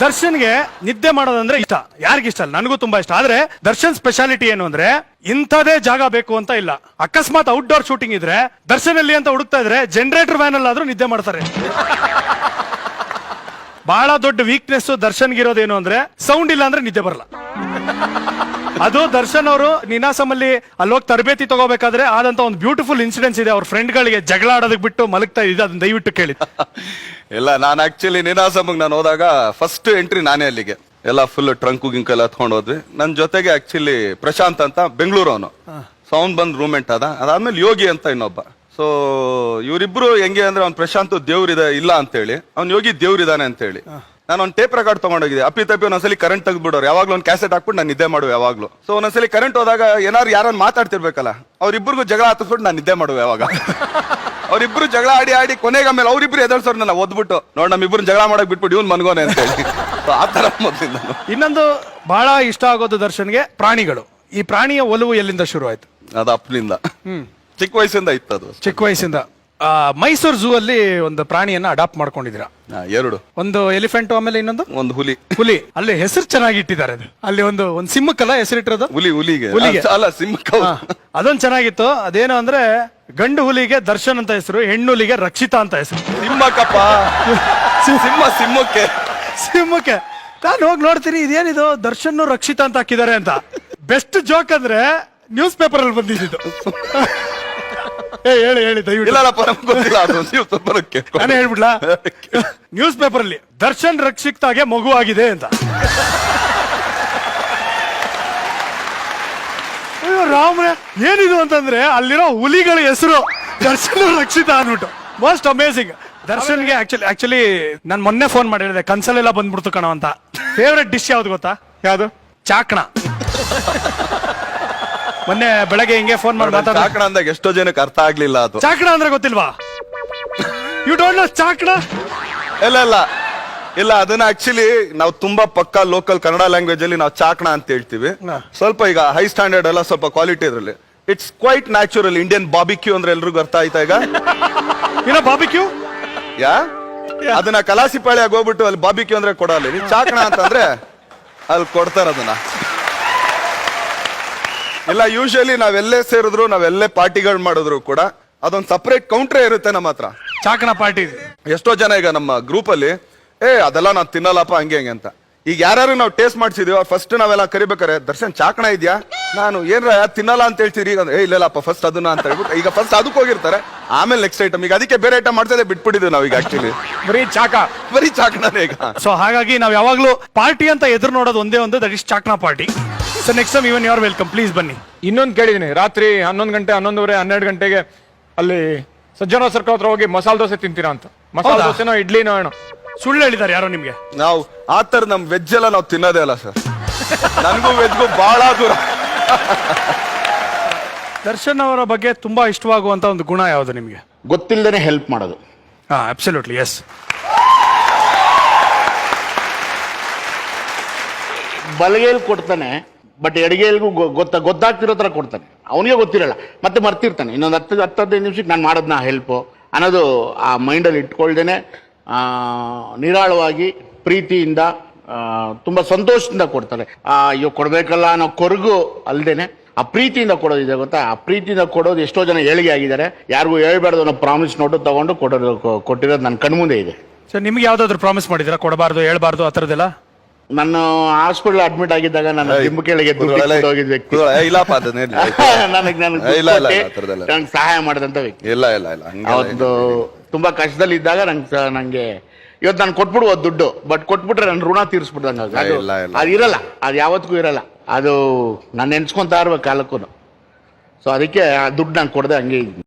ದರ್ಶನ್ಗೆ ನಿದ್ದೆ ಮಾಡೋದಂದ್ರೆ ಇಷ್ಟ. ಯಾರಿಗಿಷ್ಟ ಅಲ್ಲ ನನಗೂ ತುಂಬಾ ಇಷ್ಟ. ಆದ್ರೆ ದರ್ಶನ್ ಸ್ಪೆಷಾಲಿಟಿ ಏನು ಅಂದ್ರೆ ಇಂಥದೇ ಜಾಗ ಬೇಕು ಅಂತ ಇಲ್ಲ. ಅಕಸ್ಮಾತ್ ಔಟ್ಡೋರ್ ಶೂಟಿಂಗ್ ಇದ್ರೆ ದರ್ಶನ್ ಅಲ್ಲಿ ಅಂತ ಹುಡುಕ್ತಾ ಇದ್ರೆ ಜನರೇಟರ್ ವ್ಯಾನ್ ಅಲ್ಲಾದ್ರೂ ನಿದ್ದೆ ಮಾಡ್ತಾರೆ. ಬಹಳ ದೊಡ್ಡ ವೀಕ್ನೆಸ್ ದರ್ಶನ್ಗಿರೋದೇನು ಅಂದ್ರೆ ಸೌಂಡ್ ಇಲ್ಲ ಅಂದ್ರೆ ನಿದ್ದೆ ಬರಲ್ಲ. ಅದು ದರ್ಶನ್ ಅವರು ನಿನಾಸಮಲ್ಲಿ ಅಲ್ಲೋಗಿ ತರಬೇತಿ ತಗೋಬೇಕಾದ್ರೆ ಆದಂತ ಒಂದು ಬ್ಯೂಟಿಫುಲ್ ಇನ್ಸಿಡೆನ್ಸ್ ಇದೆ. ಅವ್ರ ಫ್ರೆಂಡ್ಗಳಿಗೆ ಜಗಳ ಆಡೋದಕ್ಕೆ ಬಿಟ್ಟು ಮಲಗ್ತಾ ಇದೆ ಅದನ್ನ ದಯವಿಟ್ಟು ಕೇಳಿ. ಇಲ್ಲ ನಾನು ಆಕ್ಚುಲಿ ನಿನಾಸಮ್ಗೆ ನಾನು ಹೋದಾಗ ಫಸ್ಟ್ ಎಂಟ್ರಿ ನಾನೇ ಅಲ್ಲಿಗೆ. ಎಲ್ಲ ಫುಲ್ ಟ್ರಂಕು ಗಿಂಕ್ ಎಲ್ಲ ಹತ್ಕೊಂಡು ಹೋದ್ವಿ. ನನ್ನ ಜೊತೆಗೆ ಆಕ್ಚುಲಿ ಪ್ರಶಾಂತ್ ಅಂತ ಬೆಂಗಳೂರು ಅವನು. ಸೊ ಅವ್ನ್ ಬಂದ್ ರೂಮೆಂಟ್ ಅದ. ಅದಾದ್ಮೇಲೆ ಯೋಗಿ ಅಂತ ಇನ್ನೊಬ್ಬ. ಸೊ ಇವರಿಬ್ರು ಹೆಂಗೆ ಅಂದ್ರೆ ಅವ್ನ್ ಪ್ರಶಾಂತ್ ದೇವ್ರಿದ ಇಲ್ಲ ಅಂತೇಳಿ. ಅವ್ನು ಯೋಗಿ ದೇವ್ರಿದಾನೆ ಅಂತೇಳಿ. ನಾನು ಒಂದು ಟೇಪ್ ರೆಕಾರ್ಡ್ ತಗೊಂಡೋಗಿದ್ದೆ. ಅಪ್ಪಿ ತಪ್ಪಿ ಒಂದೊಂದ್ಸಲಿ ಕರೆಂಟ್ ತೆಗೆದ್ಬಿಡೋರು. ಯಾವಾಗಲೂ ಒಂದು ಕ್ಯಾಸೆಟ್ ಹಾಕ್ಬಿಟ್ಟು ನಾನು ನಿದ್ದೆ ಮಾಡುವೆ ಯಾವಾಗಲೂ. ಸೊ ಒಂದೊಂದ್ಸಲಿ ಕರೆಂಟ್ ಹೋದಾಗ ಏನಾರು ಯಾರನ್ನು ಮಾತಾಡ್ತಿರ್ಬೇಕಲ್ಲ. ಅವ್ರಿಬ್ರಿಗೂ ಜಗಳ ಹತ್ತಿಸ್ಬಿಟ್ಟು ನಾನು ನಿದ್ದೆ ಮಾಡುವೆ ಯಾವಾಗ. ಅವ್ರಿಬ್ರು ಜಗಳ ಆಡಿ ಆಡಿ ಕೊನೆಗೆ ಆಮೇಲೆ ಅವ್ರಿಬ್ರು ಎದರ್ಸೋರ್ ನನ್ನ ಓದ್ಬಿಟ್ಟು ನೋಡಿ ನಮ್ಮಿಬ್ರು ಜಗಳ ಮಾಡಕ್ ಬಿಟ್ಬಿಟ್ಟು ಇವ್ನು ಮನ್ಗೋನೆ ಅಂತ ಹೇಳಿ ಆ ಥರ ಮೊದ್ಲಿಂದ ನಾನು. ಇನ್ನೊಂದು ಬಹಳ ಇಷ್ಟ ಆಗೋದು ದರ್ಶನ್ಗೆ ಪ್ರಾಣಿಗಳು. ಈ ಪ್ರಾಣಿಯ ಒಲವು ಎಲ್ಲಿಂದ ಶುರು ಆಯ್ತು ಅದು ಅಪ್ಪನಿಂದ ಚಿಕ್ಕ ವಯಸ್ಸಿಂದ ಇತ್ತು ಅದು ಚಿಕ್ಕ ವಯಸ್ಸಿಂದ. ಆ, ಮೈಸೂರು ಝೂ ಅಲ್ಲಿ ಒಂದು ಪ್ರಾಣಿಯನ್ನ ಅಡಾಪ್ಟ್ ಮಾಡ್ಕೊಂಡಿದ್ದೀರಾ. ಹಾ, ಎರಡು. ಒಂದು ಎಲಿಫೆಂಟ್ ಆಮೇಲೆ ಇನ್ನೊಂದು? ಒಂದು ಹುಲಿ. ಹುಲಿ. ಅಲ್ಲಿ ಹೆಸರು ಚೆನ್ನಾಗಿ ಇಟ್ಟಿದ್ದಾರೆ ಅದು. ಅಲ್ಲಿ ಒಂದು ಒಂದು ಸಿಂಹಕ್ಕಲ್ಲ ಹೆಸರಿಟ್ಟಿರೋದು ಹುಲಿ ಹುಲಿಗೆ. ಹುಲಿಗೆ. ಅಲ್ಲ, ಅಲ್ಲ ಸಿಂಹಕ್ಕೆ ಹಾ, ಅದೊಂದು ಚೆನ್ನಾಗಿತ್ತು. ಅದೇನು ಅಂದ್ರೆ ಗಂಡು ಹುಲಿಗೆ ದರ್ಶನ್ ಅಂತ ಹೆಸರು ಹೆಣ್ಣು ಹುಲಿಗೆ ರಕ್ಷಿತಾ ಅಂತ ಹೆಸರು. ಸಿಂಹಕ್ಕಪ್ಪ ಸಿಂಹ ಸಿಂಹಕ್ಕೆ. ಸಿಂಹಕ್ಕೆ. ನಾನು ಹೋಗಿ ನೋಡ್ತೀನಿ ಇದೇನಿದು? ದರ್ಶನ್ ರಕ್ಷಿತಾ ಅಂತ ಹಾಕಿದ್ದಾರೆ ಅಂತ. ಬೆಸ್ಟ್ ಜೋಕ್ ಅಂದ್ರೆ ನ್ಯೂಸ್ ಪೇಪರ್ ಅಲ್ಲಿ ಬಂದಿದ್ದು ಏ ಹೇಳಿ ಹೇಳಿ ದಯವಿಟ್ಟು. ಇಲ್ಲಪ್ಪ ನಮ್ಗೆ ಗೊತ್ತಿಲ್ಲ ಅದು ನೀವು ಸ್ವಲ್ಪ ಕೇಳ್ಕೊಂಡು. ನಾನೇ ಹೇಳ್ಬಿಡ್ಲಾ? ನ್ಯೂಸ್ ಪೇಪರ್ ಅಲ್ಲಿ ದರ್ಶನ್ ರಕ್ಷಿತಾಗೆ ಮಗು ಆಗಿದೆ ಅಂತ. ಅಯ್ಯೋ ರಾಮ್ರೆ ಏನಿದು ಅಂತಂದ್ರೆ ಅಲ್ಲಿರೋ ಹುಲಿಗಳ ಹೆಸರು ದರ್ಶನ್ ರಕ್ಷಿತ ಅನ್ಬಿಟ್ಟು ಮೋಸ್ಟ್ ಅಮೇಸಿಂಗ್ ದರ್ಶನ್ಗೆ ಆಕ್ಚುಲಿ ಆಕ್ಚುಲಿ ನಾನು ಮೊನ್ನೆ ಫೋನ್ ಮಾಡಿ ಹೇಳಿದೆ ಕನ್ಸಲೆಲ್ಲ ಬಂದ್ಬಿಡ್ತು ಕಣೋ ಅಂತ. ಫೇವ್ರೆಟ್ ಡಿಶ್ ಯಾವ್ದು ಗೊತ್ತಾ? ಯಾವುದು? ಚಾಕ್ಣ. ಮೊನ್ನೆ ಬೆಳಗ್ಗೆ ಹಿಂಗೆ ಫೋನ್ ಮಾಡಿ ಮಾತಾಡ ಚಾಕಣ ಅಂದಾಗ ಎಷ್ಟೋ ಜನಕ್ಕೆ ಅರ್ಥ ಆಗ್ಲಿಲ್ಲ ಅದು. ಚಾಕಣ ಅಂದ್ರೆ ಗೊತ್ತಿಲ್ವಾ? You don't know Chakna? ಇಲ್ಲ ಇಲ್ಲ. ಇಲ್ಲ ಅದನ್ನ ಆಕ್ಚುಲಿ ನಾವು ತುಂಬಾ ಪಕ್ಕಾ ಲೋಕಲ್ ಕನ್ನಡ ಲ್ಯಾಂಗ್ವೇಜ್ ಅಲ್ಲಿ ನಾವು ಚಾಕಣ ಅಂತ ಹೇಳ್ತೀವಿ. ಸ್ವಲ್ಪ ಈಗ ಹೈ ಸ್ಟ್ಯಾಂಡರ್ಡ್ ಎಲ್ಲ ಸ್ವಲ್ಪ ಕ್ವಾಲಿಟಿ ಇದ್ರಲ್ಲಿ. It's quite natural Indian barbecue ಅಂದ್ರೆ ಎಲ್ರಿಗೂ ಅರ್ಥ ಆಯ್ತಾ ಈಗ? ಏನೋ ಬಾಬಿಕ್ಯೂ ಯಾ? ಅದನ್ನ ಕಲಾಸಿಪಾಳ್ಯಾಗ ಹೋಗ್ಬಿಟ್ಟು ಅಲ್ಲಿ ಬಾಬಿಕ್ಯೂ ಅಂದ್ರೆ ಕೊಡಲ್ಲ. ಚಾಕಣ ಅಂತಂದ್ರೆ ಅಲ್ಲಿ ಕೊಡ್ತಾರ ಅದನ್ನ. ಇಲ್ಲ ಯೂಶಲಿ ನಾವೆಲ್ಲೇ ಸೇರಿದ್ರು ನಾವೆಲ್ಲೇ ಪಾರ್ಟಿಗಳು ಮಾಡಿದ್ರು ಕೂಡ ಅದೊಂದು ಸಪರೇಟ್ ಕೌಂಟ್ರೇ ಇರುತ್ತೆ ನಮ್ಮ ಹತ್ರ. ಚಾಕಣ ಪಾರ್ಟಿ ಎಷ್ಟೋ ಜನ ಈಗ ನಮ್ಮ ಗ್ರೂಪ್ ಅಲ್ಲಿ ಏ ಅದೆಲ್ಲ ನಾನು ತಿನ್ನಲ್ಲಪ್ಪ ಹಂಗೆ ಹಂಗೆ ಅಂತ. ಈಗ ಯಾರು ನಾವು ಟೇಸ್ಟ್ ಮಾಡ್ಸಿದೀವಿ ಫಸ್ಟ್ ನಾವೆಲ್ಲ ಕರಿಬೇಕಾರೆ ದರ್ಶನ್ ಚಾಕಣ ಇದೆಯಾ? ನಾನು ಏನ್ರ ತಿನ್ನಲ್ಲ ಅಂತ ಹೇಳ್ತೀರಿ? ಈಗ ಏ ಇಲ್ಲಲ್ಲಪ್ಪ ಫಸ್ಟ್ ಅದನ್ನ ಅಂತ ಹೇಳ್ಬಿಟ್ಟು ಈಗ ಫಸ್ಟ್ ಅದಕ್ಕೆ ಹೋಗಿರ್ತಾರೆ. ಆಮೇಲೆ ನೆಕ್ಸ್ಟ್ ಐಟಮ್ ಈಗ ಅದಕ್ಕೆ ಬೇರೆ ಐಟಮ್ ಮಾಡ್ತದೆ ಬಿಟ್ಬಿಟ್ಟಿದ್ವಿ ನಾವು ಈಗ ಆಕ್ಚುಲಿ ಬರೀ ಚಾಕ. ಬರೀ ಚಾಕಣನೇ ಈಗ. ಸೊ ಹಾಗಾಗಿ ನಾವು ಯಾವಾಗಲೂ ಪಾರ್ಟಿ ಅಂತ ಎದುರು ನೋಡೋದು ಒಂದೇ ಒಂದು that is Chakna party. So next time even your welcome please ಬನ್ನಿ ಇನ್ನೊಂದು ಕೇಳಿದೀನಿ. ರಾತ್ರಿ ಹನ್ನೊಂದು ಗಂಟೆ ಹನ್ನೊಂದುವರೆ ಹನ್ನೆರಡು ಗಂಟೆಗೆ ಅಲ್ಲಿ ಸಜ್ಜನ ಸರ್ಕಲ್ ಹತ್ರ ಹೋಗಿ ಮಸಾಲೆ ದೋಸೆ ತಿಂತೀರಾ ಅಂತ. ಮಸಾಲೆ ಹೌದಾ? ದೋಸೆನೋ ಇಡ್ಲಿನೋ ಏನೋ. ಸುಳ್ಳು ಹೇಳಿದ್ದಾರೆ ಯಾರೋ ನಿಮ್ಗೆ? ನಾವು ಆ ಥರ ನಮ್ ವೆಜ್ ಎಲ್ಲ ನಾವು ತಿನ್ನೋದೇ ಅಲ್ಲ ಸರ್. ನನಗೂ ವೆಜ್ಗೂ ಬಹಳ ದೂರ. ದರ್ಶನ್ ಅವರ ಬಗ್ಗೆ ತುಂಬಾ ಇಷ್ಟವಾಗುವಂತ ಒಂದು ಗುಣ ಯಾವುದು ನಿಮ್ಗೆ? ಗೊತ್ತಿಲ್ಲದೇ ಹೆಲ್ಪ್ ಮಾಡೋದು. ಹಾ ಅಬ್ಸಲ್ಯೂಟ್ಲಿ ಎಸ್ ಬಲಗೈಲಿ ಕೊಡ್ತಾನೆ. ಬಟ್ ಎಡಗೈಲಿಗೂ ಗೊತ್ತ ಗೊತ್ತಾಗ್ತಿರೋ ಥರ ಕೊಡ್ತಾನೆ. ಅವನಿಗೆ ಗೊತ್ತಿರಲ್ಲ. ಮತ್ತೆ ಮರ್ತಿರ್ತಾನೆ. ಇನ್ನೊಂದು ಹತ್ತು ಹತ್ತು ಹದಿನೈದು ನಿಮಿಷಕ್ಕೆ ನಾನು ಮಾಡೋದನ್ನ ಹೆಲ್ಪು ಅನ್ನೋದು ಆ ಮೈಂಡಲ್ಲಿ ಇಟ್ಕೊಳ್ದೇನೆ ಆ, ನಿರಾಳವಾಗಿ ಪ್ರೀತಿಯಿಂದ ತುಂಬ ಸಂತೋಷದಿಂದ ಕೊಡ್ತಾರೆ ಅಯ್ಯೋ ಕೊಡಬೇಕಲ್ಲ ಅನ್ನೋ ಕೊರಗು ಅಲ್ಲದೇನೆ ಆ ಪ್ರೀತಿಯಿಂದ ಕೊಡೋದಿದೆ ಗೊತ್ತಾ? ಆ ಪ್ರೀತಿಯಿಂದ ಕೊಡೋದು ಎಷ್ಟೋ ಜನ ಏಳಿಗೆ ಆಗಿದ್ದಾರೆ. ಯಾರಿಗೂ ಹೇಳ್ಬಾರ್ದು ಅನ್ನೋ ಪ್ರಾಮಿಸ್ ನೋಟು ತಗೊಂಡು ಕೊಡೋದು ಕೊಟ್ಟಿರೋದು ನನ್ನ ಕಣ್ಮುಂದೆ ಇದೆ. ಸೊ ನಿಮ್ಗೆ ಯಾವ್ದಾದ್ರು ಪ್ರಾಮಿಸ್ ಮಾಡಿದಿರಾ ಕೊಡಬಾರ್ದು ಹೇಳ್ಬಾರ್ದು ಆ ಥರದ್ದೆಲ್ಲ? ನಾನು ಹಾಸ್ಪಿಟಲ್ ಅಡ್ಮಿಟ್ ಆಗಿದ್ದಾಗ ನನ್ನ ಜಿಮ್ ಕೆಳಗೆ. ಹೋಗಿದ್ದ ವ್ಯಕ್ತಿ. ಇಲ್ಲಪ್ಪ. ನನಗೆ ನನಗೆ ಸಹಾಯ ಮಾಡಿದಂತ ವ್ಯಕ್ತಿ. ಇಲ್ಲ ಇಲ್ಲ ಇಲ್ಲ ಅವತ್ತು ತುಂಬಾ ಕಷ್ಟದಲ್ಲಿ ಇದ್ದಾಗ ನಂಗೆ ನಂಗೆ ಇವತ್ತು ನಾನು ಕೊಟ್ಬಿಡುವ ದುಡ್ಡು ಬಟ್ ಕೊಟ್ಬಿಟ್ರೆ ನನ್ನ ಋಣ ತೀರಿಸ್ಬಿಡ್ದಂಗ ಅದು ಇರಲ್ಲ ಅದು ಯಾವತ್ತಿಗೂ ಇರಲ್ಲ. ಅದು ನಾನು ನೆನ್ಸ್ಕೊಂತ ಇರ್ಬೇಕು ಕಾಲಕ್ಕೂ ಸೊ ಅದಕ್ಕೆ ಆ ದುಡ್ಡು ನಾನು ಕೊಡದೆ ಹಂಗೆ